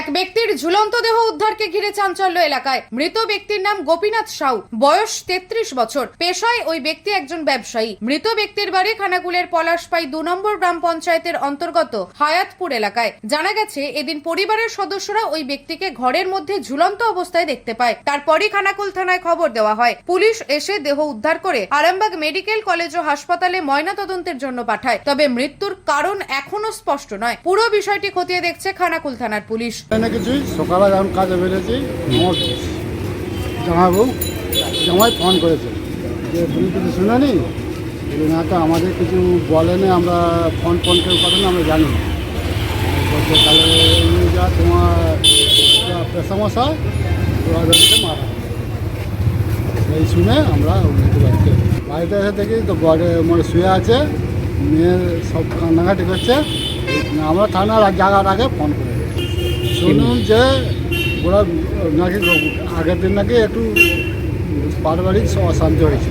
এক ব্যক্তির ঝুলন্ত দেহ উদ্ধারকে ঘিরে চাঞ্চল্য এলাকায়। মৃত ব্যক্তির নাম গোপীনাথ সাউ। বয়স তেত্রিশ বছর। পেশায় ওই ব্যক্তি একজন ব্যবসায়ী। মৃত ব্যক্তির বাড়ি খানাকুলের পলাশ পলাশপাই দু নম্বর গ্রাম পঞ্চায়েতের অন্তর্গত হায়াতপুর এলাকায়। জানা গেছে, এদিন পরিবারের সদস্যরা ওই ব্যক্তিকে ঘরের মধ্যে ঝুলন্ত অবস্থায় দেখতে পায়। তারপরই খানাকুল থানায় খবর দেওয়া হয়। পুলিশ এসে দেহ উদ্ধার করে আরামবাগ মেডিকেল কলেজ ও হাসপাতালে ময়নাতদন্তের জন্য পাঠায়। তবে মৃত্যুর কারণ এখনও স্পষ্ট নয়। পুরো বিষয়টি খতিয়ে দেখছে খানাকুল থানার পুলিশ। না কিছুই সকালে যখন কাজে বেরিয়েছি আমার জামাইবাবু জামাই ফোন করেছে। যে তুমি কিছু শুনেনি? না তো আমাদের কিছু বলেনি, আমরা ফোন ফোন কেউ করেন আমরা জানি না। বলছে, তাহলে যা তোমার যা পেশামশাই ওদেরকে মারা। এই শুনে আমরা বাড়িতে বাড়িতে এসে দেখি তো বড় মানে শুয়ে আছে মেয়ে সব কান্নাকাটি করছে। আমরা থানার জায়গার আগে ফোন করে শুনুন যে ওরা নাকি আগের দিন নাকি একটু পারিবারিক অশান্তি হয়েছে।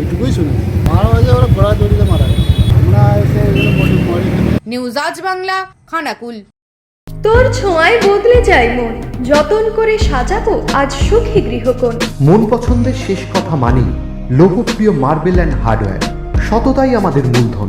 এইটুকুই শুনে মারা হয়েছে ওরা ঘোড়া দড়িতে মারা আমরা এসে নিউজ আজ বাংলা খানাকুল। তোর ছোঁয়ায় বদলে যায় মন। যতন করে সাজাবো আজ সুখী গৃহকোণ। মন পছন্দের শেষ কথা মানি লোকপ্রিয় মার্বেল অ্যান্ড হার্ডওয়্যার। সততাই আমাদের মূলধন।